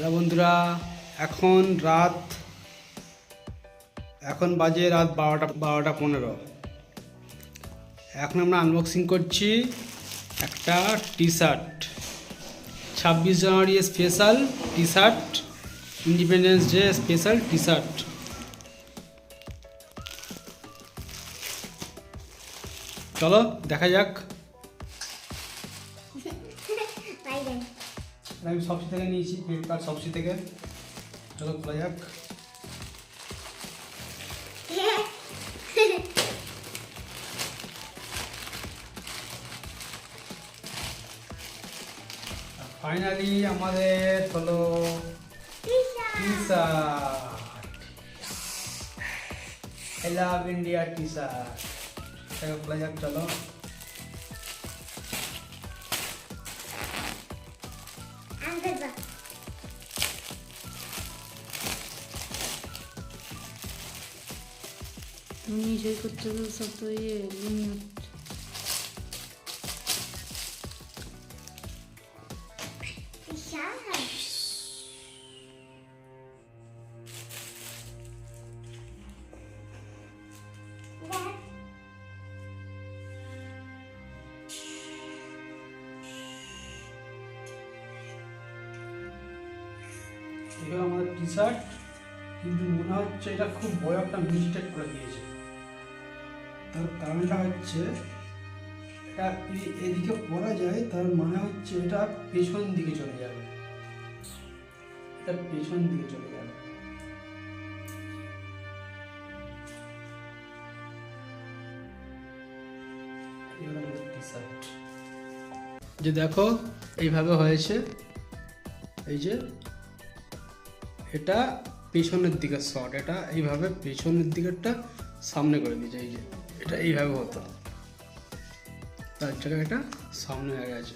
Hello বন্ধুরা, এখন রাত, এখন বাজে রাত বারোটা বারোটা পনেরো। এখন আমরা আনবক্সিং করছি একটা টি শার্ট ছাব্বিশ জানুয়ারি special T shirt independence day special T shirt চলো, দেখা যাক। আমি সবসি থেকে নিয়েছি ফ্লিপকার্ট সবসি থেকে। চলো খোলা যাক। ফাইনালি আমাদের হলো T shirt I love India T shirt চলো। kızı. Non mi sei fatto sapere, non. এটা আমাদের টি শার্ট কিন্তু মনে হচ্ছে এটা খুব বড় একটা মিস্টেক করে দিয়েছে। তার কারণটা হচ্ছে, এটা এদিকে পরা যায়, তার মানে হচ্ছে এটা পেছন দিকে চলে যাবে। এটা পেছন দিকে চলে যাবে। যে দেখো, এইভাবে হয়েছে, এই যে এটা পেছনের দিকের শট এটা এইভাবে পেছনের দিকেরটা সামনে করে দিয়েছে, এই যে। এটা এইভাবে হতো। তার জায়গায় এটা সামনে হয়ে গেছে।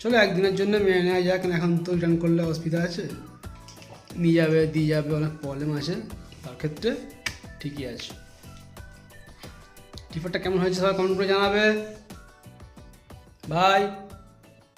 চলো একদিনের জন্য মেনে নেওয়া যাক, এখন তো রিটার্ন করলে অসুবিধা আছে। নিয়ে যাবে, দিয়ে যাবে, অনেক প্রবলেম আছে। তার ক্ষেত্রে ঠিকই আছে। টিফারটা কেমন হয়েছে সবাই কমেন্ট করে জানাবে। বাই